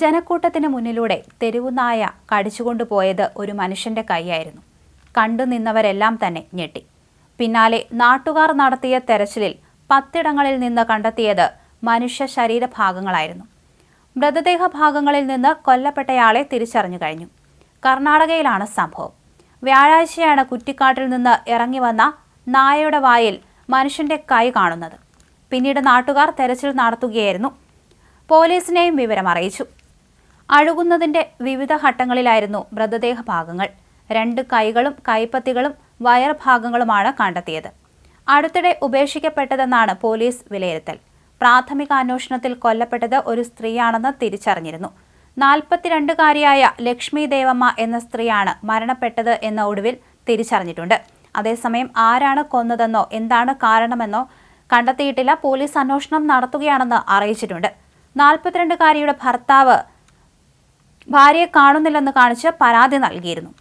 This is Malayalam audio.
ജനക്കൂട്ടത്തിന് മുന്നിലൂടെ തെരുവുനായ കടിച്ചുകൊണ്ടുപോയത് ഒരു മനുഷ്യന്റെ കൈയായിരുന്നു. കണ്ടു നിന്നവരെല്ലാം തന്നെ ഞെട്ടി. പിന്നാലെ നാട്ടുകാർ നടത്തിയ തെരച്ചിലിൽ പത്തിടങ്ങളിൽ നിന്ന് കണ്ടെത്തിയത് മനുഷ്യ ശരീരഭാഗങ്ങളായിരുന്നു. മൃതദേഹ ഭാഗങ്ങളിൽ നിന്ന് കൊല്ലപ്പെട്ടയാളെ തിരിച്ചറിഞ്ഞു കഴിഞ്ഞു. കർണാടകയിലാണ് സംഭവം. വ്യാഴാഴ്ചയാണ് കുറ്റിക്കാട്ടിൽ നിന്ന് ഇറങ്ങി വന്ന നായയുടെ വായിൽ മനുഷ്യന്റെ കൈ കാണുന്നത്. പിന്നീട് നാട്ടുകാർ തെരച്ചിൽ നടത്തുകയായിരുന്നു. പോലീസിനെയും വിവരം അറിയിച്ചു അഴുകുന്നതിന്റെ വിവിധ ഘട്ടങ്ങളിലായിരുന്നു മൃതദേഹ ഭാഗങ്ങൾ. രണ്ട് കൈകളും കൈപ്പത്തികളും വയർ ഭാഗങ്ങളുമാണ് കണ്ടെത്തിയത്. അടുത്തിടെ ഉപേക്ഷിക്കപ്പെട്ടതെന്നാണ് പോലീസ് വിലയിരുത്തൽ. പ്രാഥമിക അന്വേഷണത്തിൽ കൊല്ലപ്പെട്ടത് ഒരു സ്ത്രീയാണെന്ന് തിരിച്ചറിഞ്ഞിരുന്നു. നാൽപ്പത്തിരണ്ടുകാരിയായ ലക്ഷ്മി ദേവമ്മ എന്ന സ്ത്രീയാണ് മരണപ്പെട്ടത് എന്ന ഒടുവിൽ തിരിച്ചറിഞ്ഞിട്ടുണ്ട്. അതേസമയം ആരാണ് കൊന്നതെന്നോ എന്താണ് കാരണമെന്നോ കണ്ടെത്തിയിട്ടില്ല. പോലീസ് അന്വേഷണം നടത്തുകയാണെന്ന് അറിയിച്ചിട്ടുണ്ട്. നാൽപ്പത്തിരണ്ടുകാരിയുടെ ഭർത്താവ് ഭാര്യയെ കാണുന്നില്ലെന്ന് കാണിച്ച് പരാതി നൽകിയിരുന്നു